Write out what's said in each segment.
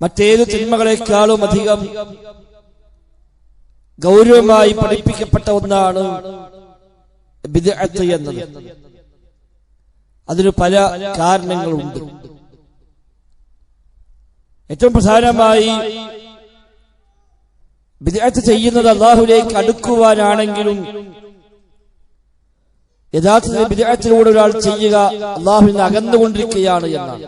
മറ്റേത് തിന്മകളെക്കാളും അധികം ഗൗരവമായി പഠിപ്പിക്കപ്പെട്ട ഒന്നാണ് എന്നത്. അതിന് പല കാരണങ്ങളുണ്ട്. ഏറ്റവും പ്രധാനമായി ബിദ്അത്ത് ചെയ്യുന്നത് അള്ളാഹുലേക്ക് അടുക്കുവാനാണെങ്കിലും യഥാർത്ഥത്തിൽ ബിദ്അത്തിലൂടെ ഒരാൾ ചെയ്യുക അള്ളാഹുവിന് അകന്നുകൊണ്ടിരിക്കുകയാണ് എന്നാണ്.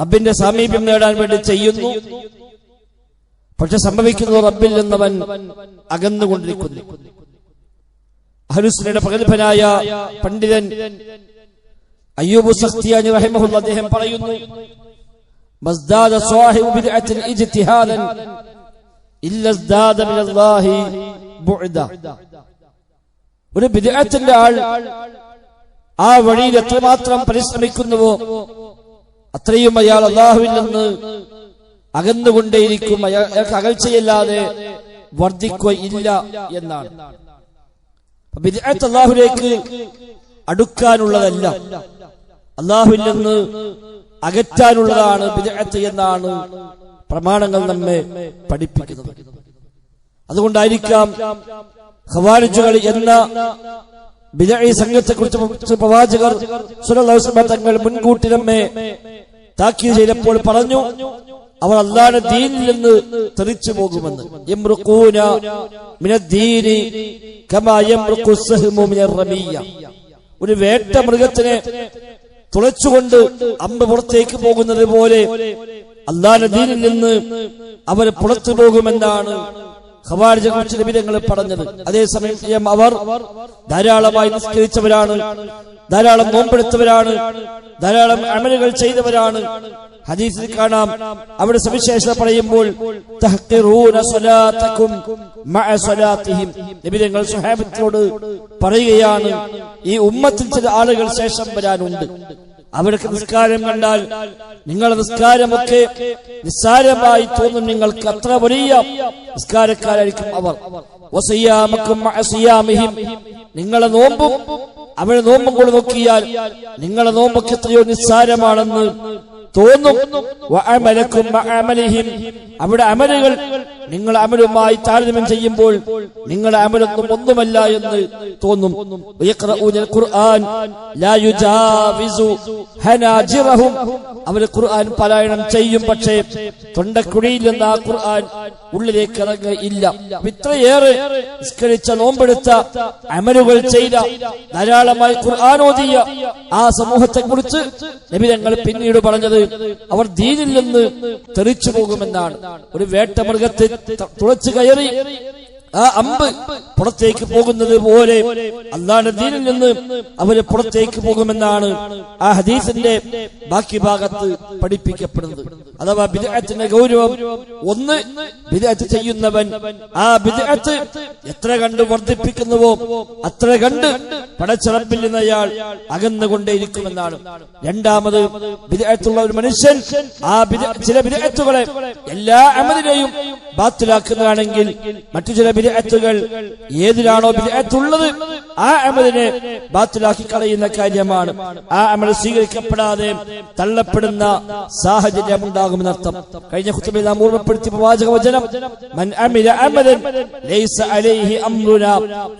റബ്ബിന്റെ സാമീപ്യം നേടാൻ വേണ്ടി ചെയ്യുന്നു. പക്ഷെ സംഭവിക്കുന്നു റബ്ബിൽ നിന്നവൻ അകന്നുകൊണ്ടിരിക്കുന്നു. അഹലുസ്ലിയുടെ പ്രഗത്ഭനായ പണ്ഡിതൻ അയ്യൂബു അദ്ദേഹം പറയുന്നു മസ്ദാദ സ്വാഹിബു ഇജ്തിഹാദൻ ബുഅദ. ഒരു ആൾ ആ വഴിയിൽ എത്രമാത്രം പരിശ്രമിക്കുന്നുവോ? അത്രയും അയാൾ അള്ളാഹുവിൽ നിന്ന് അകന്നുകൊണ്ടേയിരിക്കും. അയാൾക്ക് അകൽച്ചയില്ലാതെ വർദ്ധിക്കുകയില്ല എന്നാണ്. അള്ളാഹുലേക്ക് അടുക്കാനുള്ളതല്ല. അള്ളാഹുവിൽ നിന്ന് അകറ്റാനുള്ളതാണ് ബിദ്അത്ത് എന്നാണ് പ്രമാണങ്ങൾ നമ്മെ പഠിപ്പിക്കുന്നത്. അതുകൊണ്ടായിരിക്കാം ഖവാരിജുകൾ എന്ന ബിദഈ സംഘത്തെ കുറിച്ച് പ്രവാചകർ വസല്ലം തങ്ങൾ മുൻകൂട്ടി നമ്മെ താക്കീത് ചെയ്തപ്പോൾ പറഞ്ഞു അവർ അല്ലാഹുവിന്റെ ദീനിൽ നിന്ന് തെറിച്ചു പോകുമെന്ന്. ഒരു വേട്ട മൃഗത്തിനെ തുളച്ചുകൊണ്ട് അമ്പ് പുറത്തേക്ക് പോകുന്നത് പോലെ അള്ളാഹുടെ ദീനിൽ നിന്ന് അവർ പുറത്തു പോകുമെന്നാണ് ഖവാരിജെ കുറിച്ച് നിബിധങ്ങൾ പറഞ്ഞത്. അതേസമയം അവർ ധാരാളമായി നിസ്കരിച്ചവരാണ്. ധാരാളം നോമ്പെടുത്തവരാണ്. ധാരാളം അമലുകൾ ചെയ്തവരാണ്. ഹദീസിൽ കാണാം. അവിടെ സവിശേഷത പറയുമ്പോൾ നിബിധങ്ങൾ സുഹാബത്തിനോട് പറയുകയാണ് ഈ ഉമ്മത്തിൽ ചില ആളുകൾ ശേഷം വരാനുണ്ട്. അവർക്ക് നിസ്കാരം കണ്ടാൽ നിങ്ങളുടെ നിസ്കാരമൊക്കെ നിസ്സാരമായി തോന്നും നിങ്ങൾക്ക് അത്ര വലിയ നിസ്കാരക്കാരായിരിക്കും അവർ. നിങ്ങളെ നോമ്പും അവരുടെ നോമ്പും കൂടെ നോക്കിയാൽ നിങ്ങളെ നോമ്പൊക്കെ എത്രയോ നിസ്സാരമാണെന്ന് തോന്നും. അവിടെ അമലുകൾ നിങ്ങൾ അമലുമായി താരതമ്യം ചെയ്യുമ്പോൾ നിങ്ങളുടെ അമലൊന്നും ഒന്നുമല്ല എന്ന് തോന്നും. ഖുർആൻ ലാ യുജാവിസു ഹനാജിറഹും. അവർ ഖുർആൻ പാരായണം ചെയ്യും പക്ഷേ തൊണ്ടക്കുഴിയിൽ നിന്ന് ആ ഖുർആൻ ഉള്ളിലേക്ക് ഇറങ്ങുകയില്ല. ഇത്രയേറെ നിസ്കരിച്ച നോമ്പെടുത്ത അമലുകൾ ചെയ്ത ധാരാളമായി ഖുർആൻ ഓതിയ ആ സമൂഹത്തെ കുറിച്ച് നബി ഞങ്ങൾ പിന്നീട് പറഞ്ഞത് അവർ ദീനിൽ നിന്ന് തെറിച്ചു പോകുമെന്നാണ്. ഒരു വേട്ടമൃഗത്തെ തുളച്ചു കയറി. ആ അമ്പ് പുറത്തേക്ക് പോകുന്നത് പോലെ അള്ളാന്റെ ദീനിൽ നിന്ന് അവർ പുറത്തേക്ക് പോകുമെന്നാണ് ആ ഹദീസിന്റെ ബാക്കി ഭാഗത്ത് പഠിപ്പിക്കപ്പെടുന്നത്. അഥവാ ബിദ്അത്തിന്റെ ഗൗരവം ഒന്ന് ബിദ്അത്ത് ചെയ്യുന്നവൻ ആ ബിദ്അത്ത് എത്ര കണ്ട് വർദ്ധിപ്പിക്കുന്നുവോ അത്ര കണ്ട് പടച്ചിറപ്പിൽ നിന്ന് അയാൾ അകന്നുകൊണ്ടേയിരിക്കുമെന്നാണ്. രണ്ടാമത് ബിദഅത്തുള്ള ഒരു മനുഷ്യൻ ആ ചില ബിദ്അത്തുകളെ എല്ലാ അമലിനെയും ബാത്തിലാക്കുന്നതാണെങ്കിൽ മറ്റു ചില ബിദ്അത്തുകൾ ഏതിലാണോ ബിദ്അത്തുള്ളത്? ആ അമലിനെ ബാത്തിലാക്കി കളയുന്ന കാര്യമാണ്. ആ അമൽ സ്വീകരിക്കപ്പെടാതെ തള്ളപ്പെടുന്ന സാഹചര്യം ഉണ്ടാകുമെന്നർത്ഥം. കഴിഞ്ഞ കുത്തുബിൽ നാം ഓർമ്മപ്പെടുത്തിയ പ്രവാചക വചനം മൻ അമില ലൈസ അലൈഹി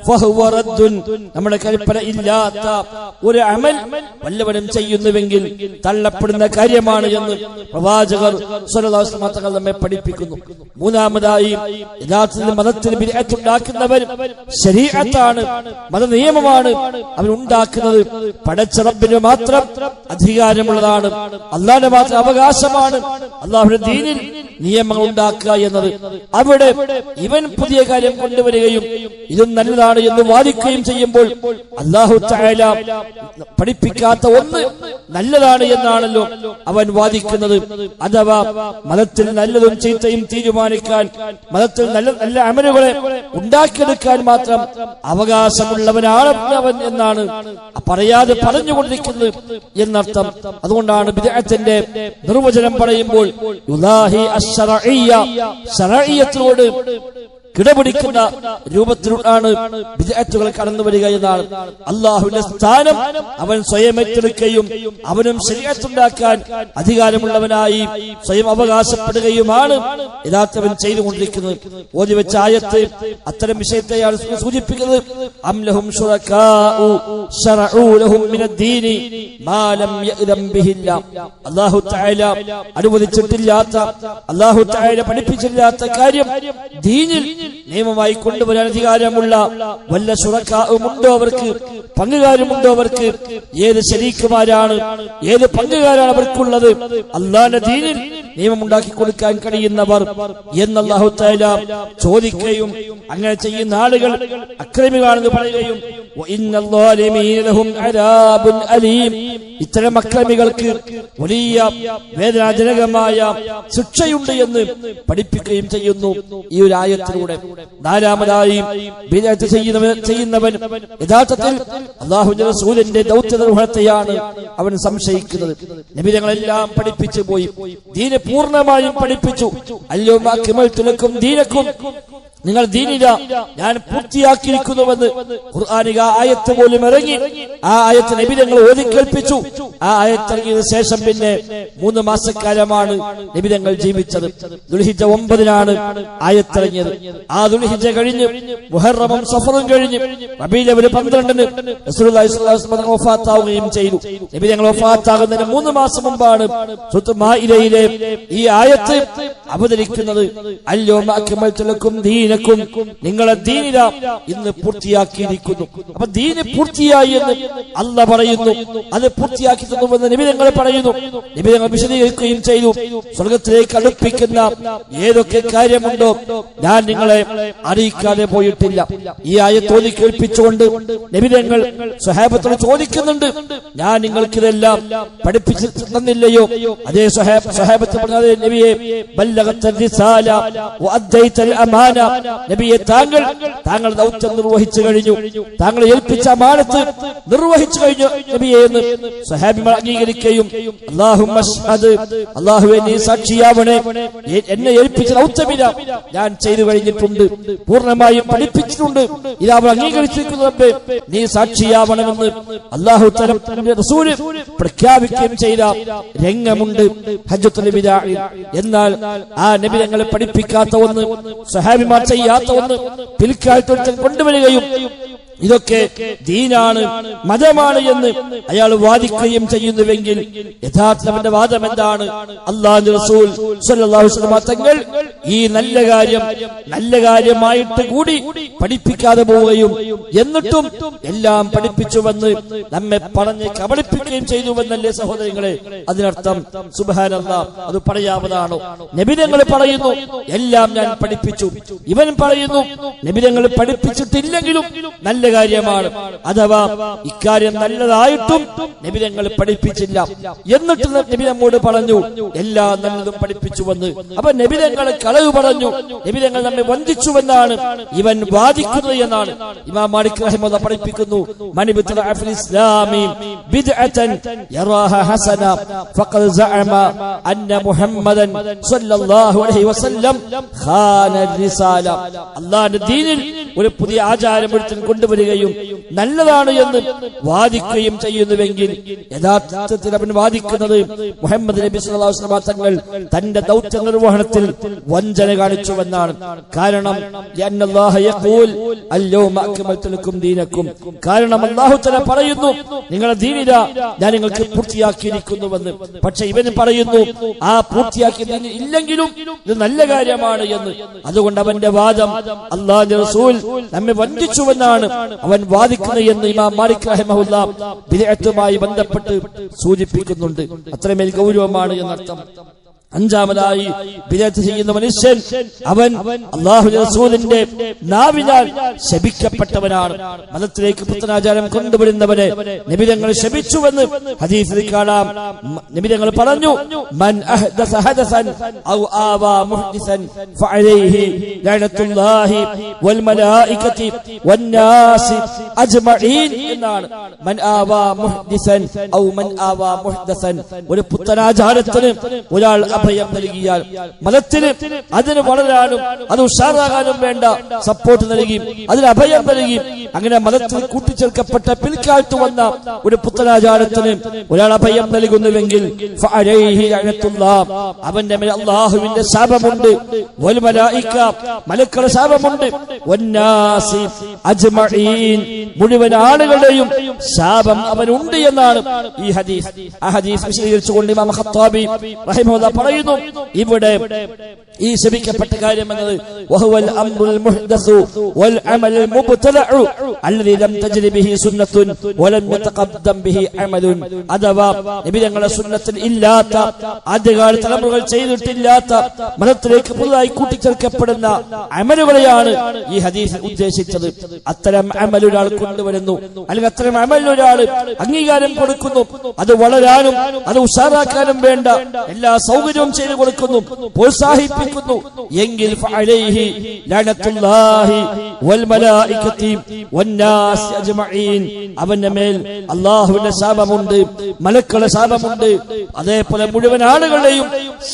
ഫഹുവ റദ്ദുൻ. നമ്മുടെ കൽപ്പന ഇല്ലാത്ത ഒരു അമൽ വല്ലവനും ചെയ്യുന്നുവെങ്കിൽ തള്ളപ്പെടുന്ന കാര്യമാണ് എന്ന് പ്രവാചകർ അലൈഹി നമ്മെ പഠിപ്പിക്കുന്നു. മൂന്നാമതായി യഥാർത്ഥത്തിൽ മതത്തിൽ ബിദ്അത്തുണ്ടാക്കുന്നവർ ശരീഅത്താണ് മതനിയമമാണ് നിയമമാണ് അവൻ ഉണ്ടാക്കുന്നത് പടച്ച റബ്ബിന് മാത്രം അധികാരമുള്ളതാണ്. അള്ളാഹുടെ മാത്രം അവകാശമാണ്. അള്ളാഹുടെ ദീനിൽ നിയമങ്ങൾ ഉണ്ടാക്കുക എന്നത്. അവിടെ ഇവൻ പുതിയ കാര്യം കൊണ്ടുവരികയും ഇതും നല്ലതാണ് എന്ന് വാദിക്കുകയും ചെയ്യുമ്പോൾ അള്ളാഹു തആല പഠിപ്പിക്കാത്ത ഒന്ന് നല്ലതാണ് എന്നാണല്ലോ അവൻ വാദിക്കുന്നത്. അഥവാ മതത്തിൽ നല്ലതും ചീത്തയും തീരുമാനിക്കാൻ മതത്തിൽ നല്ല നല്ല അമലുകളെ ഉണ്ടാക്കിയെടുക്കാൻ മാത്രം അവകാശമുള്ളവനാണ് അവൻ എന്നാണ് പറയാതെ പറഞ്ഞുകൊണ്ടിരിക്കുന്നത് എന്നർത്ഥം. അതുകൊണ്ടാണ് വിദേഹത്തിന്റെ നിർവചനം പറയുമ്പോൾ കിടപിടിക്കുന്ന രൂപത്തിലാണ് വിജയത്തുകൾ കടന്നു വരിക എന്നാണ് അള്ളാഹുവിന്റെ സ്ഥാനം. അവൻ സ്വയം ഏറ്റെടുക്കുകയും അവനും ശരീരത്തുണ്ടാക്കാൻ അധികാരമുള്ളവനായി സ്വയം അവകാശപ്പെടുകയുമാണ്. യഥാർത്ഥവൻ ചെയ്തുകൊണ്ടിരിക്കുന്നത്. ഓതി വെച്ച ആയത്ത് അത്തരം വിഷയത്തെയാണ് സൂചിപ്പിക്കുന്നത്. അനുവദിച്ചിട്ടില്ലാത്ത അള്ളാഹു തആല പഠിപ്പിച്ചിട്ടില്ലാത്ത കാര്യം ദീനിൽ still നിയമമായി കൊണ്ടുവരാൻ അധികാരമുള്ള വല്ല സുറക്കാവുമുണ്ടോ അവർക്ക്? പങ്കുകാരുമുണ്ടോ അവർക്ക്? ഏത് ശരീക്കുമാരാണ്? ഏത് പങ്കുകാരാണ് അവർക്കുള്ളത്? അള്ളാന്റെ ദീനിൽ നിയമമുണ്ടാക്കി കൊടുക്കാൻ കഴിയുന്നവർ എന്നല്ലാഹു തആല ചോദിക്കുകയും അങ്ങനെ ചെയ്യുന്ന ആളുകൾ അക്രമികളാണെന്ന് പറയുകയും ഇത്തരം അക്രമികൾക്ക് വലിയ വേദനാജനകമായ ശിക്ഷയുണ്ട് എന്ന് പഠിപ്പിക്കുകയും ചെയ്യുന്നു ഈ ഒരു ആയത്തിലൂടെ. നാലാമതായി ബിദഅത്ത് ചെയ്യുന്നവൻ ചെയ്യുന്നവൻ യഥാർത്ഥത്തിൽ അള്ളാഹുവിന്റെ റസൂലിന്റെ ദൗത്യ നിർവഹണത്തെയാണ് അവൻ സംശയിക്കുന്നത്. നബിതങ്ങളെല്ലാം പഠിപ്പിച്ചു പോയി. ദീനെ പൂർണമായും പഠിപ്പിച്ചു. അല്ലോ തുലക്കും ദീനക്കും നിങ്ങൾ ദീനില ഞാൻ പൂർത്തിയാക്കിയിരിക്കുന്നുവെന്ന് ഖുർആാനിക ആയത്ത് പോലും ഇറങ്ങി ആ ആയത്ത് നബി ഞങ്ങൾ ഓതിക്കേൽപ്പിച്ചു ആ ആയത്തിറങ്ങിയതിനു ശേഷം പിന്നെ മൂന്ന് മാസക്കാലമാണ് നബി ഞങ്ങൾ ജീവിച്ചത്. ദുൽഹിജ ഒമ്പതിനാണ് ആയത്തിറങ്ങിയത് ആ ദുൽഹിജ കഴിഞ്ഞ് മുഹറമും സഫറും കഴിഞ്ഞ് റബീലവര് പന്ത്രണ്ടിന് വഫാത്താവുകയും ചെയ്തു. നബി ഞങ്ങൾ വഫാത്താകുന്നതിന് മൂന്ന് മാസം മുമ്പാണ് ഈ ആയത്ത് അവതരിക്കുന്നത്. അല്ലോ അക്മൽത്തുലക്കും ദീനക്കും നിങ്ങളെ ദീനില ഇന്ന് പൂർത്തിയാക്കിയിരിക്കുന്നു. അപ്പൊ ദീന് പൂർത്തിയായി എന്ന് അല്ല പറയുന്നു. അത് പൂർത്തിയാക്കി തന്നുവെന്ന് നിബിധങ്ങൾ പറയുന്നു. നിബിധങ്ങൾ വിശദീകരിക്കുകയും ചെയ്തു. സ്വർഗത്തിലേക്ക് അടുപ്പിക്കുന്ന ഏതൊക്കെ കാര്യമുണ്ടോ ഞാൻ നിങ്ങളെ അറിയിക്കാതെ പോയിട്ടില്ല. ഈ ആയത്തോതി കേൾപ്പിച്ചുകൊണ്ട് നിബിധങ്ങൾ സ്വഹാബത്തോട് ചോദിക്കുന്നുണ്ട്. ഞാൻ നിങ്ങൾക്കിതെല്ലാം പഠിപ്പിച്ചു തന്നില്ലയോ അതേ സഹാബത്ത് പറഞ്ഞത് നബിയെ ബല്ലഗത്ത റിസാല വഅദ്ദൈതൽ അമാന നബിയെ താങ്കൾ താങ്കൾ ദൗത്യം നിർവഹിച്ചു കഴിഞ്ഞു. താങ്കൾ ഏൽപ്പിച്ച മാനത്ത് നിർവഹിച്ചു കഴിഞ്ഞു നബിയെ എന്ന് സഹാബിമാർ അംഗീകരിക്കുകയും അഷ്ഹദ് അല്ലാഹുവേ നീ സാക്ഷിയാവണേ. എന്നെ ഏൽപ്പിച്ച ദൗത്യമില്ല ഞാൻ ചെയ്തു കഴിഞ്ഞിട്ടുണ്ട്. പൂർണമായും പഠിപ്പിച്ചിട്ടുണ്ട്. ഇത് അവർ അംഗീകരിച്ചിരിക്കുന്നത് നീ സാക്ഷിയാവണമെന്ന് അല്ലാഹു തരം റസൂൽ പ്രഖ്യാപിക്കുകയും ചെയ്ത രംഗമുണ്ട് ഹജ്ജത്തുൽ എന്നാൽ ആ നബി ഞങ്ങളെ പഠിപ്പിക്കാത്ത ഒന്ന് സഹാബിമാർ ചെയ്യാത്ത ഒന്ന് പിൽക്കാലത്ത് കൊണ്ടുവരികയും ഇതൊക്കെ ദീനാണ് മതമാണ് എന്ന് അയാൾ വാദിക്കുകയും ചെയ്യുന്നുവെങ്കിൽ യഥാർത്ഥവന്റെ വാദം എന്താണ്? അള്ളാഹു റസൂൽ തങ്ങൾ ഈ നല്ല കാര്യം നല്ല കാര്യമായിട്ട് കൂടി പഠിപ്പിക്കാതെ പോവുകയും എന്നിട്ടും എല്ലാം പഠിപ്പിച്ചു വന്ന് നമ്മെ പറഞ്ഞ് കബളിപ്പിക്കുകയും ചെയ്തുവെന്നല്ലേ സഹോദരങ്ങളെ? അതിനർത്ഥം സുബാനല്ല അത് പറയാവുന്നതാണോ. നബിതങ്ങൾ പറയുന്നു എല്ലാം ഞാൻ പഠിപ്പിച്ചു. ഇവൻ പറയുന്നു നബിതങ്ങൾ പഠിപ്പിച്ചിട്ടില്ലെങ്കിലും നല്ല കാര്യമാണ്. അഥവാ ഇക്കാര്യം നല്ലതായിട്ടും നബിതങ്ങൾ പഠിപ്പിച്ചില്ല. എന്നിട്ട് നബി നമ്മോട് പറഞ്ഞു എല്ലാ നല്ലതും പഠിപ്പിച്ചുവെന്ന് അപ്പൊ നബിതങ്ങൾ കളവ് പറഞ്ഞു. നബിതങ്ങൾ നമ്മെ വഞ്ചിച്ചുവെന്നാണ് ഇവൻ വാദിക്കുന്നത് എന്നാണ് ഇമാം മാലിക് റഹിമഹുല്ലാഹ് പഠിപ്പിക്കുന്നു. യറാഹ ഹസന സഅമ അന്ന മുഹമ്മദൻ അലൈഹി വസല്ലം ഖാന അല്ലാഹുവിന്റെ ദീനിൽ ഒരു പുതിയ ആചാരം ഒരുത്തൻ കൊണ്ടുവരികയും നല്ലതാണ് എന്ന് വാദിക്കുകയും ചെയ്യുന്നുവെങ്കിൽ യഥാർത്ഥത്തിൽ അവൻ വാദിക്കുന്നത് മുഹമ്മദ് നബി അലൈഹി വസല്ലം തങ്ങൾ തന്റെ ദൗത്യ നിർവഹണത്തിൽ വഞ്ചന കാണിച്ചുവെന്നാണ് കാരണം ദീനക്കും. കാരണം അള്ളാഹു തആല പറയുന്നു നിങ്ങളുടെ ദീനില ഞാൻ നിങ്ങൾക്ക് പൂർത്തിയാക്കിയിരിക്കുന്നുവെന്ന്. പക്ഷെ ഇവൻ പറയുന്നു ആ പൂർത്തിയാക്കി ഇല്ലെങ്കിലും ഇത് നല്ല കാര്യമാണ് എന്ന്. അതുകൊണ്ട് അവന്റെ വാദം അള്ളാഹു റസൂൽ നമ്മെ വഞ്ചിച്ചുവെന്നാണ്. അവൻ വാദിക്കുന്നത് എന്ന് ഇമാം മാലിക് റഹിമഹുല്ല ബിദഅത്തുമായി ബന്ധപ്പെട്ട് സൂചിപ്പിക്കുന്നുണ്ട്. അത്രമേൽ ഗൗരവമാണ് എന്നർത്ഥം. അഞ്ചാമതായി ബിദഅത്ത് ചെയ്യുന്ന മനുഷ്യൻ അവൻ അള്ളാഹു റസൂലിന്റെ നാവിനാൽ ശപിക്കപ്പെട്ടവനാണ്. മതത്തിലേക്ക് പുത്തനാചാരം കൊണ്ടുവരുന്നവനെ നിബിതങ്ങൾ ശപിച്ചുവെന്ന് ഹദീസിൽ കാണാം. നിബിതങ്ങൾ പറഞ്ഞു മൻ ഹദസൻ ഔ ആവാ മുഹ്ദിസൻ ഫഅലൈഹി ലഅനത്തുല്ലാഹി വൽ മലായികതി വന്നാസി അജ്മഈൻ എന്നാണ്. മൻ ആവാ മുഹ്ദിസൻ ഔ മൻ ആവാ മുഹ്ദസൻ ഒരു പുത്തനാചാരത്തിന് ഒരാൾ അഭയം നൽകിയാൽ മതത്തിന് അതിന് വളരാനും അത് ഉഷാറാകാനും വേണ്ട സപ്പോർട്ട് നൽകി അതിന് അഭയം നൽകി. അങ്ങനെ മതത്തിൽ കൂട്ടിച്ചേർക്കപ്പെട്ട പിൽക്കാലത്ത് വന്ന ഒരു പുത്രാചാരത്തിന് ഒരാൾ അഭയം നൽകുന്നുവെങ്കിൽ. അവന്റെ മേൽ അള്ളാഹുവിന്റെ ശാപമുണ്ട്. മലക്കളുടെ ശാപമുണ്ട്. മുഴുവൻ ആളുകളുടെയും ശാപം അവനുണ്ട് എന്നാണ് ഈ ഹദീസ്. ആ ഹദീസ് വിശദീകരിച്ചുകൊണ്ട് ഇമാം ഖത്താബി പറയുന്നു ഇവിടെ ഈ ശപിക്കപ്പെട്ട കാര്യം എന്നത് വഹുവൽ അംറുൽ മുഹ്ദസു വൽ അമലുൽ മുബ്തലഉ അല്ലദി ലം തജ്രി ബിഹി വലം യതഖദ്ദം ബിഹി അമലുൻ. അഥവാ നബി തങ്ങളുടെ സുന്നത്തിൽ ഇല്ലാത്ത ആദ്യകാല തലമുറകൾ ചെയ്തിട്ടില്ലാത്ത മതത്തിലേക്ക് പുതുതായി കൂട്ടിച്ചേർക്കപ്പെടുന്ന അമലുകളെയാണ് ഈ ഹദീസ് ഉദ്ദേശിച്ചത്. അത്തരം അമൽ ഒരാൾ കൊണ്ടുവരുന്നു അല്ലെങ്കിൽ അത്തരം അമൽ അംഗീകാരം കൊടുക്കുന്നു. അത് വളരാനും അത് ഉഷാറാക്കാനും വേണ്ട. എല്ലാ സൗകര്യവും ചെയ്തു കൊടുക്കുന്നു പ്രോത്സാഹിപ്പിക്കുന്നു. എങ്കിൽ അവന്റെ മേൽ അള്ളാഹുവിന്റെ ശാപമുണ്ട് മലക്കളുടെ ശാപമുണ്ട്. അതേപോലെ മുഴുവൻ ആളുകളുടെയും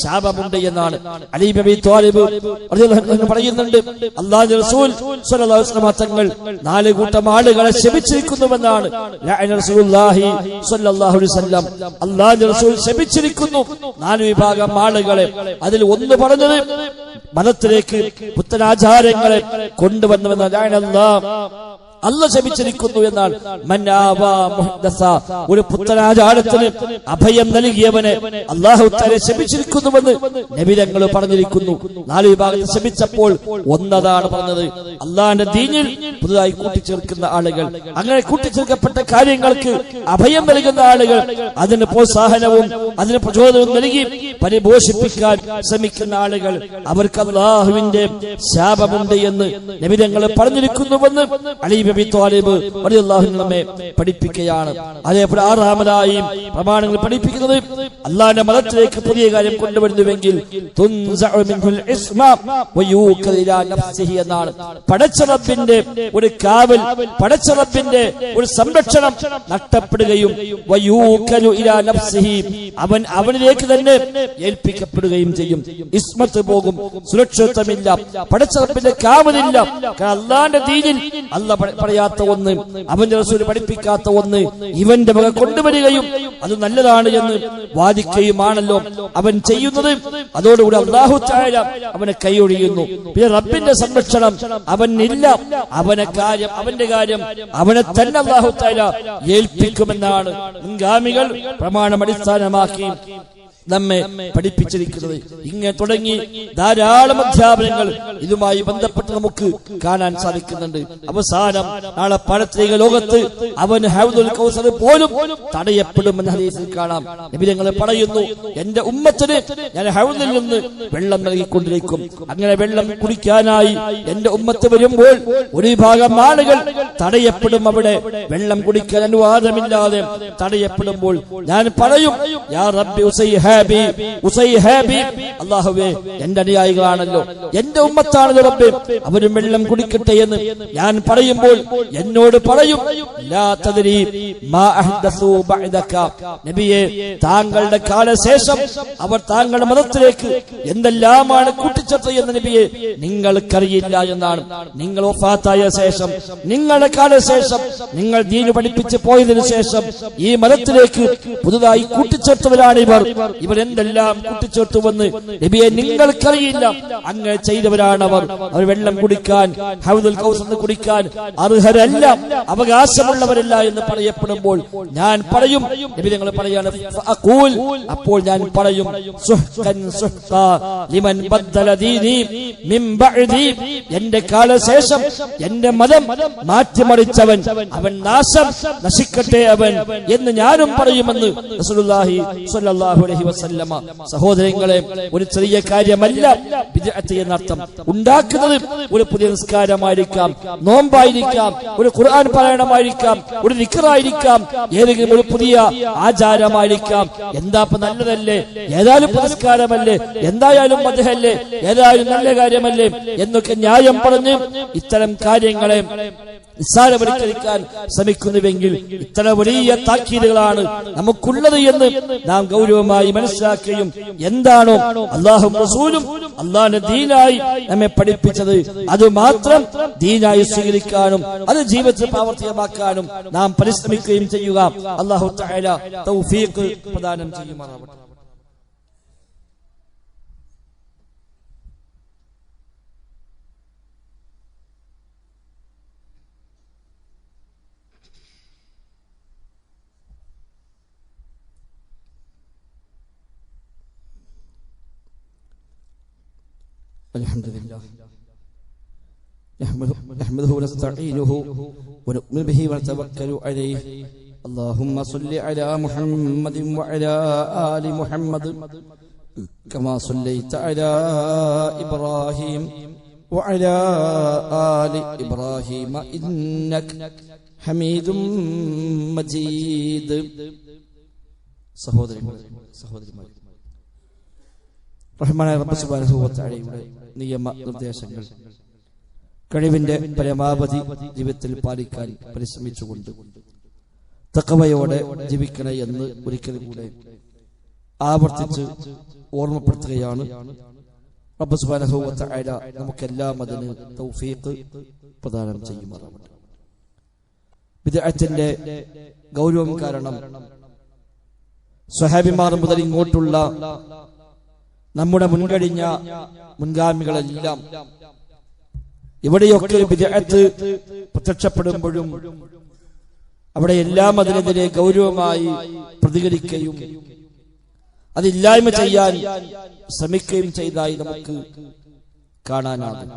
ശാപമുണ്ട് എന്നാണ് അലി നബി ത്വാലിബ് പറയുന്നുണ്ട്. അള്ളാഹു റസൂൽ തങ്ങൾ നാല് കൂട്ടം ആളുകളെ ശപിച്ചിരിക്കുന്നുവെന്നാണ്. അള്ളാഹു റസൂൽ ശപിച്ചിരിക്കുന്നു. നാല് വിഭാഗം ആളുകളെ അതിൽ ഒന്ന് പറഞ്ഞത് മതത്തിലേക്ക് പുത്തനാചാരങ്ങളെ കൊണ്ടുവന്നുവെന്ന ലഅനല്ലാഹ് അല്ല ശപിച്ചിരിക്കുന്നു എന്നാൽ. ഒരു പുത്തനാചാരത്തിന് അഭയം നൽകിയവനെ അള്ളാഹു താരെ ശപിച്ചിരിക്കുന്നുവെന്ന് നബിതങ്ങൾ പറഞ്ഞിരിക്കുന്നു. നാല് വിഭാഗത്തിൽ ശപിച്ചപ്പോൾ ഒന്നതാണ് പറഞ്ഞത്. അള്ളാഹിന്റെ ദീനിൽ പുതുതായി കൂട്ടിച്ചേർക്കുന്ന ആളുകൾ അങ്ങനെ കൂട്ടിച്ചേർക്കപ്പെട്ട കാര്യങ്ങൾക്ക് അഭയം നൽകുന്ന ആളുകൾ അതിന് പ്രോത്സാഹനവും അതിന് പ്രചോദനവും നൽകി പരിപോഷിപ്പിക്കാൻ ശ്രമിക്കുന്ന ആളുകൾ അവർക്ക് അള്ളാഹുവിന്റെ ശാപമുണ്ട് എന്ന് നബിതങ്ങൾ പറഞ്ഞിരിക്കുന്നുവെന്ന് അലി നബി ത്വാലിബ് നമ്മെ പഠിപ്പിക്കുകയാണ്. അതേപോലെ ആറാമതായി പ്രമാണങ്ങൾ പഠിപ്പിക്കുന്നത് അള്ളാഹിന്റെ മതത്തിലേക്ക് പുതിയ കാര്യം കൊണ്ടുവരുന്നുവെങ്കിൽ എന്നാണ്. പടച്ചറബിന്റെ ഒരു കാവൽ പടച്ചറബിന്റെ ഒരു സംരക്ഷണം നഷ്ടപ്പെടുകയും അവൻ അവനിലേക്ക് തന്നെ ഏൽപ്പിക്കപ്പെടുകയും ചെയ്യും. ഇസ്മത്ത് പോകും സുരക്ഷിതത്വമില്ല പടച്ചറപ്പിന്റെ കാവലില്ല. അള്ളാന്റെ ദീനിൽ അല്ല പറയാത്ത ഒന്ന് അവന്റെ റസൂൽ പഠിപ്പിക്കാത്ത ഒന്ന് ഇവന്റെ വക കൊണ്ടുവരികയും അത് നല്ലതാണ് എന്ന് വാദിക്കുകയുമാണല്ലോ അവൻ ചെയ്യുന്നത്. അതോടുകൂടി അള്ളാഹു ചായ അവനെ കൈയൊഴിയുന്നു. പിന്നെ റബ്ബിന്റെ സംരക്ഷണം ഇല്ല അവനെ കാര്യം അവന്റെ കാര്യം അവനെ തന്നെ അള്ളാഹു ചായ ഏൽപ്പിക്കുമെന്നാണ് മുൻഗാമികൾ പ്രമാണം അടിസ്ഥാനമാക്കി നമ്മെ പഠിപ്പിച്ചിരിക്കുന്നത്. ഇങ്ങനെ തുടങ്ങി ധാരാളം അധ്യാപനങ്ങൾ ഇതുമായി ബന്ധപ്പെട്ട് നമുക്ക് കാണാൻ സാധിക്കുന്നുണ്ട്. അവസാനം നാളെ പഴത്തേക ലോകത്ത് അവൻ ഹൗദുൽ കൗസർ പോലും തടയപ്പെടുമെന്ന് ഹദീസിൽ കാണാം. നബിതങ്ങൾ പറയുന്നു എന്റെ ഉമ്മത്തിന് ഞാൻ ഹൗദിൽ നിന്ന് വെള്ളം നൽകിക്കൊണ്ടിരിക്കും. അങ്ങനെ വെള്ളം കുടിക്കാനായി എന്റെ ഉമ്മത്ത് വരുമ്പോൾ ഒരു വിഭാഗം ആളുകൾ തടയപ്പെടും അവിടെ. വെള്ളം കുടിക്കാൻ അനുവാദമില്ലാതെ തടയപ്പെടുമ്പോൾ ഞാൻ പറയും യാ റബ്ബി ഉസൈഹാബി ഉസൈഹാബി അല്ലാഹുവേ എന്റെ അനുയായികളാണല്ലോ. എന്റെ ഉമ്മത്താണല്ലോ റബ്ബേ. അവരും വെള്ളം കുടിക്കട്ടെ എന്ന് ഞാൻ പറയുമ്പോൾ എന്നോട് പറയും നബിയെ താങ്കളുടെ കാലശേഷം അവർ താങ്കളുടെ മതത്തിലേക്ക് എന്തെല്ലാമാണ് കൂട്ടിച്ചേർത്തത് എന്ന് നബിയെ നിങ്ങൾക്കറിയില്ല എന്നാണ്. നിങ്ങൾ ഒഫാത്തായ ശേഷം നിങ്ങളുടെ കാലശേഷം നിങ്ങൾ ദീന് പഠിപ്പിച്ച് പോയതിനു ശേഷം ഈ മതത്തിലേക്ക് പുതുതായി കൂട്ടിച്ചേർത്തവരാണ് ഇവർ. ഇവർ കൂട്ടിച്ചേർത്ത് വന്ന്? നബിയെ നിങ്ങൾക്കറിയില്ല. അങ്ങനെ ചെയ്തവരാണ് അവർ വെള്ളം കുടിക്കാൻ ഹൗദുൽ കൗസന്ന് കുടിക്കാൻ അർഹരല്ല അവകാശമുള്ളവരല്ല എന്ന് പറയപ്പെടുമ്പോൾ ഞാൻ പറയും. നബി നിങ്ങൾ പറയാണ് അപ്പോൾ ഞാൻ പറയും ലിമൻ എന്റെ കാലശേഷം എന്റെ മതം മാറ്റിമറിച്ചവൻ അവൻ നാശം നശിക്കട്ടെ അവൻ എന്ന് ഞാനും പറയുമെന്ന് റസൂലുള്ളാഹി സ്വല്ലല്ലാഹു അലൈഹി വസല്ലമ സഹോദരങ്ങളെ ഒരു ചെറിയ കാര്യമല്ല എന്നർത്ഥം. ഉണ്ടാക്കുന്നത് ഒരു പുതിയ നിസ്കാരമായിരിക്കാം നോമ്പായിരിക്കാം ഒരു ഖുർആൻ പാരായണമായിരിക്കാം ഒരു നിക്കറായിരിക്കാം ഏതെങ്കിലും ഒരു പുതിയ ആചാരമായിരിക്കാം. എന്താ ഇപ്പൊ നല്ലതല്ലേ? ഏതായാലും പുരസ്കാരമല്ലേ എന്തായാലും അദ്ദേഹമല്ലേ ഏതായാലും നല്ല കാര്യമല്ലേ? എന്നൊക്കെ ന്യായം പറഞ്ഞ് ഇത്തരം കാര്യങ്ങളെ നിസ്സാരവൽക്കരിക്കാൻ ശ്രമിക്കുന്നുവെങ്കിൽ ഇത്ര വലിയ താക്കീതുകളാണ് നമുക്കുള്ളത് എന്ന് നാം ഗൗരവമായി മനസ്സിലാക്കുകയും എന്താണോ അള്ളാഹും റസൂലും അള്ളാഹിന്റെ ദീനായി നമ്മെ പഠിപ്പിച്ചത്. അത് മാത്രം ദീനായി സ്വീകരിക്കാനും അത് ജീവിതത്തിൽ പ്രാവർത്തികമാക്കാനും നാം പരിശ്രമിക്കുകയും ചെയ്യുക. അള്ളാഹു തൗഫീഖ് പ്രദാനം ചെയ്യുമാറാവട്ടെ. الحمد لله نحمده, نحمده ونستعينه ونؤمن به ونتوكل عليه اللهم صل على محمد وعلى آل محمد كما صليت على إبراهيم وعلى آل إبراهيم إنك حميد مجيد സഹോദരങ്ങൾ സഹോദരിമാർ റഹ്മാനായ തആലയുടെ നിയമ നിർദ്ദേശങ്ങൾ കഴിവിന്റെ പരമാവധി ജീവിതത്തിൽ പാലിക്കാൻ പരിശ്രമിച്ചുകൊണ്ട് തക്കവയോടെ ജീവിക്കണേ എന്ന് ഒരിക്കൽ കൂടെ ആവർത്തിച്ച് ഓർമ്മപ്പെടുത്തുകയാണ് റബ്ബ് സുബ്ഹാനഹു വ തആല നമുക്കെല്ലാം അതിന് തൗഫീഖ് പ്രദാനം ചെയ്യുമാറാവട്ടെ. ബിദ്അത്തിന്റെ ഗൗരവം കാരണം സ്വഹാബിമാർ മുതൽ ഇങ്ങോട്ടുള്ള നമ്മുടെ മുൻകഴിഞ്ഞ മുൻഗാമികളെല്ലാം ഇവിടെയൊക്കെ വിദേഹത്ത് പ്രത്യക്ഷപ്പെടുമ്പോഴും അവിടെ എല്ലാം അതിനെതിരെ ഗൗരവമായി പ്രതികരിക്കുകയും അതില്ലായ്മ ചെയ്യാൻ ശ്രമിക്കുകയും ചെയ്തായി നമുക്ക് കാണാനാകും.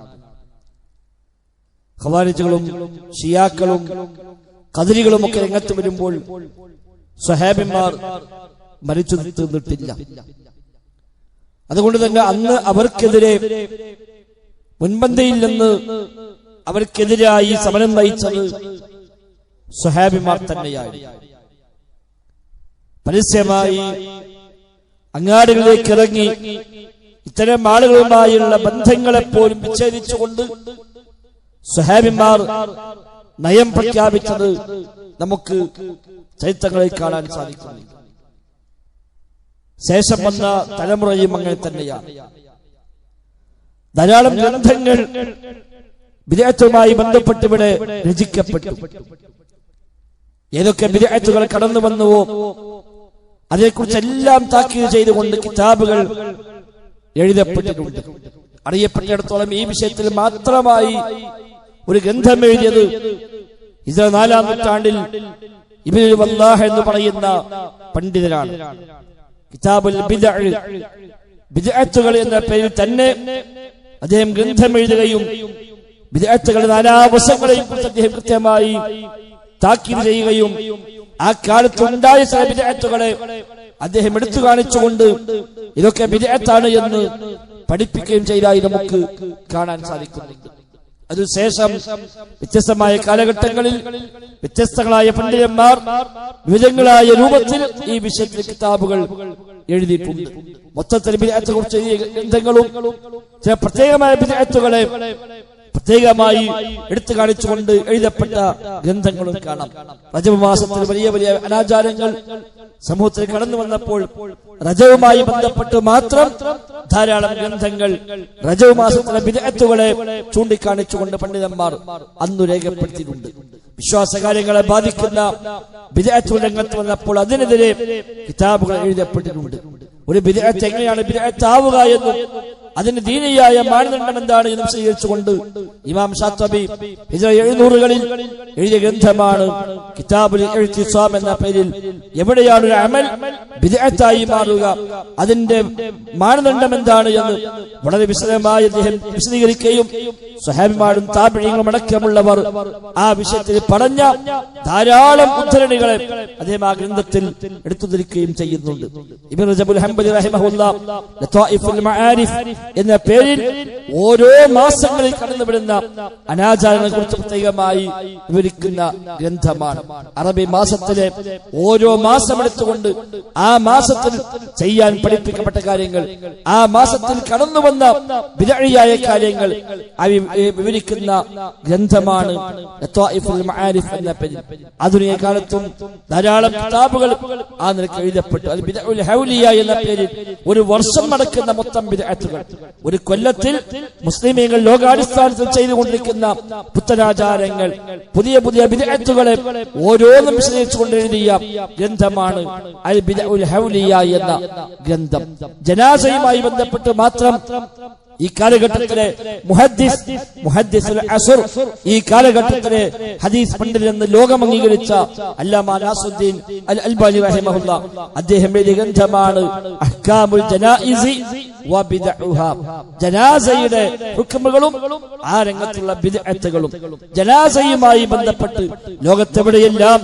ഖവാരിജുകളും ഷിയാക്കളും കതിരികളും ഒക്കെ രംഗത്ത് വരുമ്പോൾ സ്വഹാബിമാർ മരിച്ചു തീർന്നിട്ടില്ല അതുകൊണ്ട് തന്നെ അന്ന് അവർക്കെതിരെ മുൻപന്തിയിൽ നിന്ന് അവർക്കെതിരായി സമരം നയിച്ചത് സുഹാബിമാർ തന്നെയായി പരസ്യമായി അങ്ങാടികളിലേക്ക് ഇറങ്ങി ഇത്തരം ആളുകളുമായുള്ള ബന്ധങ്ങളെപ്പോലും വിച്ഛേദിച്ചുകൊണ്ട് സുഹാബിമാർ നയം പ്രഖ്യാപിച്ചത് നമുക്ക് ചരിത്രങ്ങളിൽ കാണാൻ സാധിക്കുന്നു. ശേഷം വന്ന തലമുറയും അങ്ങനെ തന്നെയാണ് ധാരാളം ഗ്രന്ഥങ്ങൾ വിദേഹത്തുമായി ബന്ധപ്പെട്ട് ഇവിടെ രചിക്കപ്പെട്ടു. ഏതൊക്കെ വിദേഹത്തുകൾ കടന്നു വന്നുവോ അതേക്കുറിച്ചെല്ലാം താക്കീത് ചെയ്തുകൊണ്ട് കിതാബുകൾ എഴുതപ്പെട്ടിട്ടുണ്ട്. അറിയപ്പെട്ടിടത്തോളം ഈ വിഷയത്തിൽ മാത്രമായി ഒരു ഗ്രന്ഥം എഴുതിയത് ഇത് നാലാം നൂറ്റാണ്ടിൽ ഇബിനുൽ വല്ലാഹ് എന്ന് പറയുന്ന പണ്ഡിതരാണ് കിതാബുൽ ബിദഅത്തുകൾ എന്ന പേരിൽ തന്നെ അദ്ദേഹം ഗ്രന്ഥം എഴുതുകയും ബിദ്അത്തുകളുടെ നാനാവശങ്ങളെയും കുറിച്ച് അദ്ദേഹം കൃത്യമായി താക്കീത് ചെയ്യുകയും ആ കാലത്ത് ഉണ്ടായ ചില വിദഗ്ധകളെ അദ്ദേഹം എടുത്തു കാണിച്ചുകൊണ്ട് ഇതൊക്കെ വിദഗ്ധാണ് എന്ന് പഠിപ്പിക്കുകയും ചെയ്തായി നമുക്ക് കാണാൻ സാധിക്കുന്നുണ്ട് അതിനുശേഷം വ്യത്യസ്തമായ കാലഘട്ടങ്ങളിൽ വ്യത്യസ്തങ്ങളായ പണ്ഡിതന്മാർ വിവിധങ്ങളായ രൂപത്തിൽ ഈ വിഷയത്തിൽ കിതാബുകൾ എഴുതിയിട്ടുണ്ട്. മൊത്തത്തിൽ ബിദഅത്തെ കുറിച്ച് ഗ്രന്ഥങ്ങളും ചില പ്രത്യേകമായ ബിദഅത്തുകളെ പ്രത്യേകമായി എടുത്തു കാണിച്ചുകൊണ്ട് എഴുതപ്പെട്ട ഗ്രന്ഥങ്ങളും കാണാം. രജവമാസത്തിൽ മാസത്തിൽ വലിയ വലിയ അനാചാരങ്ങൾ സമൂഹത്തിൽ കടന്നു വന്നപ്പോൾ രജവുമായി ബന്ധപ്പെട്ട് മാത്രം ധാരാളം ഗ്രന്ഥങ്ങൾ റജവ് മാസത്തിലെ വിദഗ്ധത്തുകളെ ചൂണ്ടിക്കാണിച്ചുകൊണ്ട് പണ്ഡിതന്മാർ അന്നു രേഖപ്പെടുത്തിയിട്ടുണ്ട്. വിശ്വാസകാര്യങ്ങളെ ബാധിക്കുന്ന വിദഗ്ധ രംഗത്ത് വന്നപ്പോൾ അതിനെതിരെ കിതാബുകൾ എഴുതപ്പെട്ടിട്ടുണ്ട്. ഒരു വിദഗ്ധ എങ്ങനെയാണ് വിദഗ്ധാവുക എന്നും അതിന് ദീനിയായ മാനദണ്ഡം എന്താണ് എന്ന് വിശദീകരിച്ചുകൊണ്ട് ഇമാം ഷാത്തബി ഹിജറ എഴുന്നൂറുകളിൽ എഴുതിയ ഗ്രന്ഥമാണ് കിതാബുൽ എഴുത്തിസ്വാം എന്ന പേരിൽ എവിടെയാണ് ഒരു അമൽ വിദഗ്ധായി മാറുക? അതിന്റെ മാനദണ്ഡം എന്താണ് എന്ന് വളരെ വിശദമായി അദ്ദേഹം വിശദീകരിക്കുകയും സ്വഹാബിമാരും താപിഴികളും അടക്കമുള്ളവർ ആ വിഷയത്തിൽ പറഞ്ഞ ധാരാളം ഉദ്ധരണികളെ അദ്ദേഹം ആ ഗ്രന്ഥത്തിൽ എടുത്തുതിരിക്കുകയും ചെയ്യുന്നുണ്ട്. ഇബിൻ റജബുൽ ഹംബലി റഹിമഹുല്ല ലത്വായിഫുൽ മആരിഫ് എന്ന പേരിൽ ഓരോ മാസങ്ങളിൽ കടന്നുവിടുന്ന അനാചാരങ്ങളെ കുറിച്ച് പ്രത്യേകമായി വിവരിക്കുന്ന ഗ്രന്ഥമാണ്. അറബി മാസത്തിലെ ഓരോ മാസം എടുത്തുകൊണ്ട് ആ മാസത്തിൽ ചെയ്യാൻ പഠിപ്പിക്കപ്പെട്ട കാര്യങ്ങൾ ആ മാസത്തിൽ കടന്നു വന്ന വിരഴിയായ കാര്യങ്ങൾ വിവരിക്കുന്ന ഗ്രന്ഥമാണ് എന്ന പേരിൽ. ആധുനിക കാലത്തും ധാരാളം കിതാബുകൾ ആ നിലയ്ക്ക് എഴുതപ്പെട്ടു. അത് എന്ന പേരിൽ ഒരു വർഷം നടക്കുന്ന മൊത്തം ബിദഅത്തുകൾ. ഒരു കൊല്ലത്തിൽ മുസ്ലിമീങ്ങൾ ലോകാടിസ്ഥാനത്തിൽ ചെയ്തുകൊണ്ടിരിക്കുന്ന പുത്തനാചാരങ്ങൾ പുതിയ പുതിയ വിദഗ്ധകളെ ഓരോന്നും വിശദീകരിച്ചുകൊണ്ട് എഴുതിയ ഗ്രന്ഥമാണ് അൽ എന്ന ഗ്രന്ഥം. ജനാസയുമായി ബന്ധപ്പെട്ട് മാത്രം ഈ കാലഘട്ടത്തിലെ മുഹദ്ദിസ് മുഹദ്ദിസുൽ അസുർ ഈ കാലഘട്ടത്തിലെ ഹദീസ് പണ്ഡിതൻ എന്ന് ലോകം അംഗീകരിച്ച അല്ലാമ നാസുദ്ദീൻ അൽ അൽബാനി റഹിമഹുല്ല. അദ്ദേഹം എഴുതിയ ഗ്രന്ഥമാണ് അഹ്കാമുൽ ജനായിസി. ജനാസയുടെ ഹുക്മുകളും ആ രംഗത്തുള്ള ബിദ്അത്തുകളും ജനാസയുമായി ബന്ധപ്പെട്ട് ലോകത്തെവിടെയെല്ലാം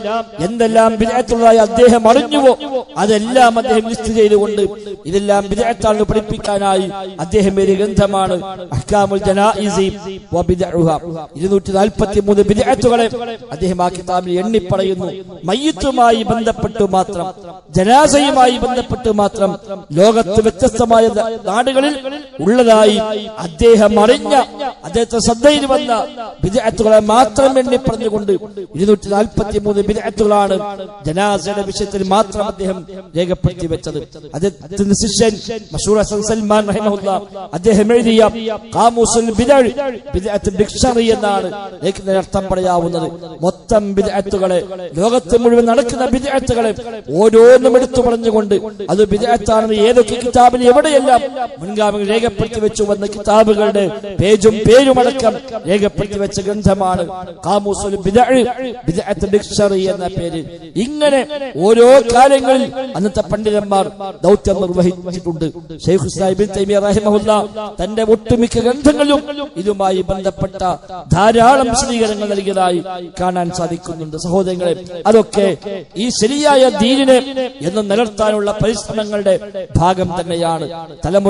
എന്തെല്ലാം ബിദ്അത്തുള്ളതായി അദ്ദേഹം അറിഞ്ഞുവോ അതെല്ലാം അദ്ദേഹം ലിസ്റ്റ് ചെയ്തുകൊണ്ട് ഇതെല്ലാം ബിദ്അത്താണ് പഠിപ്പിക്കാനായി അദ്ദേഹം ഒരു ഗ്രന്ഥമാണ് അഹ്കാമുൽ ജനാഇസ് ഇരുന്നൂറ്റി നാൽപ്പത്തി മൂന്ന് ബിദ്അത്തുകളെ അദ്ദേഹം ആ കിതാബിൽ എണ്ണിപ്പറയുന്നു. മയ്യത്തുമായി ബന്ധപ്പെട്ട് മാത്രം ജനാസയുമായി ബന്ധപ്പെട്ട് മാത്രം ലോകത്ത് വ്യത്യസ്തമായ നാടുകളിൽ ഉള്ളതായി അദ്ദേഹം അറിഞ്ഞ അദ്ദേഹത്തെ ശ്രദ്ധയിൽ വന്ന ബിദ്അത്തുകളെ മാത്രം എണ്ണി പറഞ്ഞുകൊണ്ട് ഇരുന്നൂറ്റി നാൽപ്പത്തി മൂന്ന് ബിദ്അത്തുകളാണ് ജനാസയുടെ വിഷയത്തിൽ മാത്രം അദ്ദേഹം രേഖപ്പെടുത്തി വെച്ചത്. അദ്ദേഹത്തിന്റെ ശിഷ്യൻ മഷൂർ ഹസൻ സൽമാൻ റഹിമഹുല്ല അദ്ദേഹം എഴുതിയ കാമൂസുൽ ഡിക്ഷണറി എന്നാണ് അർത്ഥം പറയാവുന്നത്. മൊത്തം ബിദ്അത്തുകളെ ലോകത്ത് മുഴുവൻ നടക്കുന്ന ബിദ്അത്തുകളെ ഓരോന്നും എടുത്തു പറഞ്ഞുകൊണ്ട് അത് ബിദ്അത്താണെന്ന് ഏതൊക്കെ കിതാബിൽ എവിടെയെല്ലാം മുൻഗാമികൾ രേഖപ്പെടുത്തി വെച്ചു വന്ന കിതാബുകളുടെ പേജും പേരുമടക്കം രേഖപ്പെടുത്തി വെച്ച ഗ്രന്ഥമാണ് എന്ന പേര്. ഇങ്ങനെ ഓരോ കാലങ്ങളിൽ അന്നത്തെ പണ്ഡിതന്മാർ ദൗത്യം നിർവഹിച്ചിട്ടുണ്ട്. ഷെയ്ഖ് റഹിമഹുല്ല തന്റെ ഒട്ടുമിക്ക ഗ്രന്ഥങ്ങളും ഇതുമായി ബന്ധപ്പെട്ട ധാരാളം വിശദീകരണങ്ങൾ നൽകിയതായി കാണാൻ സാധിക്കുന്നുണ്ട്. സഹോദരങ്ങളെ അതൊക്കെ ഈ ശരിയായ ദീനിനെ എന്ന് നിലർത്താനുള്ള പരിശ്രമങ്ങളുടെ ഭാഗം തന്നെയാണ്.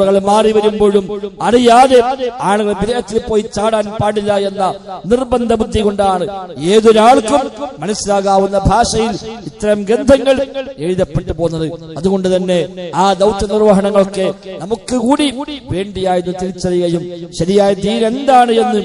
തലമുറകൾ മാറി വരുമ്പോഴും അറിയാതെ ആളുകൾ വിദേശത്തിൽ പോയി ചാടാൻ പാടില്ല എന്ന നിർബന്ധ ബുദ്ധി കൊണ്ടാണ് ഏതൊരാൾക്കും മനസ്സിലാകാവുന്ന ഭാഷയിൽ ഇത്തരം ഗ്രന്ഥങ്ങൾ എഴുതപ്പെട്ടു പോകുന്നത്. അതുകൊണ്ട് തന്നെ ആ ദൗത്യ നിർവഹണങ്ങളൊക്കെ നമുക്ക് കൂടി വേണ്ടിയായത് തിരിച്ചറിയുകയും ശരിയായ തീരെന്താണ് എന്ന്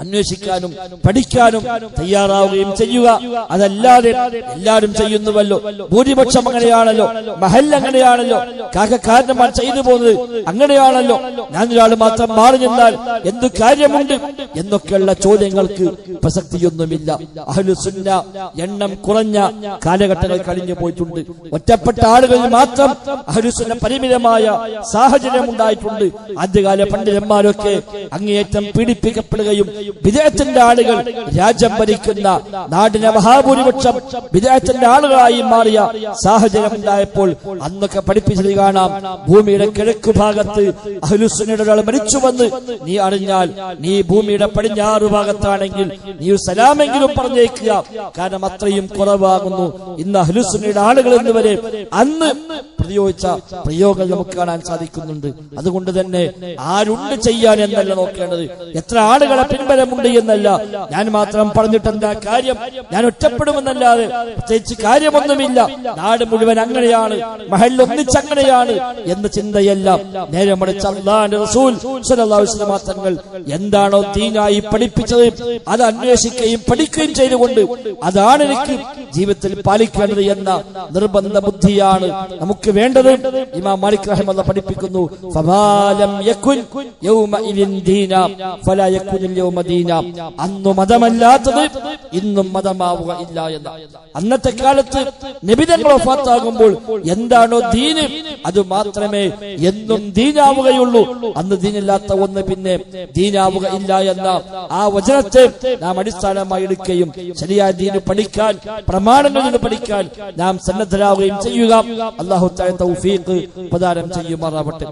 അന്വേഷിക്കാനും പഠിക്കാനും തയ്യാറാവുകയും ചെയ്യുക. അതല്ലാതെ എല്ലാവരും ചെയ്യുന്നുവല്ലോ. ഭൂരിപക്ഷം അങ്ങനെയാണല്ലോ. മഹൽ അങ്ങനെയാണല്ലോ. കാക്കക്കാരന്മാർ ചെയ്തു പോകുന്നത് അങ്ങനെയാണല്ലോ. ഞാൻ ഒരാൾ മാത്രം മാറി നിന്നാൽ എന്തു കാര്യമുണ്ട് എന്നൊക്കെയുള്ള ചോദ്യങ്ങൾക്ക് പ്രസക്തിയൊന്നുമില്ല. അഹ്ലുസുന്ന എണ്ണം കുറഞ്ഞ കാലഘട്ടങ്ങൾ കഴിഞ്ഞു പോയിട്ടുണ്ട്. ഒറ്റപ്പെട്ട ആളുകളിൽ മാത്രം അഹ്ലുസുന്ന പരിമിതമായ സാഹചര്യം ഉണ്ടായിട്ടുണ്ട്. ആദ്യകാല പണ്ഡിതന്മാരൊക്കെ അങ്ങേയറ്റം പീഡിപ്പിക്കപ്പെടുകയും വിദേഹത്തിന്റെ ആളുകൾ രാജ്യം ഭരിക്കുന്ന നാടിനെ മഹാഭൂരിപക്ഷം വിദേഹത്തിന്റെ ആളുകളായി മാറിയ സാഹചര്യം ഉണ്ടായപ്പോൾ അന്നൊക്കെ പഠിപ്പിച്ചത് കാണാം. ഭൂമിയുടെ കിഴക്ക് ഭാഗത്ത് അഹ്ലുസുനയുടെ ഒരാൾ മരിച്ചുവെന്ന് നീ അറിഞ്ഞാൽ നീ ഭൂമിയുടെ പടിഞ്ഞാറ് ഭാഗത്താണെങ്കിൽ നീ ഒരു സലാമെങ്കിലും പറഞ്ഞേക്കുക. കാരണം അത്രയും കുറവാകുന്നു. ഇന്ന് അഹ്ലുസുനയുടെ ആളുകൾ എന്നിവരെ അന്ന് പ്രയോഗിച്ച പ്രയോഗം നമുക്ക് കാണാൻ സാധിക്കുന്നുണ്ട്. അതുകൊണ്ട് തന്നെ ആരുണ്ട് ചെയ്യാൻ എന്നല്ല നോക്കേണ്ടത്. എത്ര ആളുകളെ പിൻബലമുണ്ട് എന്നല്ല. ഞാൻ മാത്രം പറഞ്ഞിട്ട് എന്താ കാര്യം? ഞാൻ ഒറ്റപ്പെടുമെന്നല്ലാതെ പ്രത്യേകിച്ച് കാര്യമൊന്നുമില്ല. നാട് മുഴുവൻ അങ്ങനെയാണ്. മഹൽ ഒന്നിച്ചങ്ങനെയാണ് എന്ന ചിന്തയല്ല. നേരെ മറിച്ച് റസൂൽ തങ്ങൾ എന്താണോ തീനായി പഠിപ്പിച്ചത് അത് അന്വേഷിക്കുകയും പഠിക്കുകയും ചെയ്തുകൊണ്ട് അതാണ് എനിക്ക് ജീവിതത്തിൽ പാലിക്കേണ്ടത് എന്ന നിർബന്ധ ബുദ്ധിയാണ് നമുക്ക് വേണ്ടത്. ഇമാം മാലിക് റഹിമല്ല പഠിപ്പിക്കുന്നു ഫമാലം യകുൻ യൗമ ദീന അന്നു മതമല്ലാത്തത് ഇന്നും മതമാവുക ഇല്ല എന്ന. അന്നത്തെ കാലത്ത് നിബിതങ്ങൾ ഒഫാത്താകുമ്പോൾ എന്താണോ ദീന്? അത് മാത്രമേ എന്നും ദീനാവുകയുള്ളൂ. അന്ന് ദീനില്ലാത്ത ഒന്ന് പിന്നെ ദീനാവുക ഇല്ല എന്ന ആ വചനത്തെ നാം അടിസ്ഥാനമായി എടുക്കുകയും ശരിയായ ദീന് പഠിക്കാൻ പ്രമാണങ്ങളിൽ നിന്ന് പഠിക്കാൻ നാം സന്നദ്ധരാകുകയും ചെയ്യുക. അള്ളാഹു തൗഫീഖ് പ്രദാനം ചെയ്യുമാറാവട്ടെ.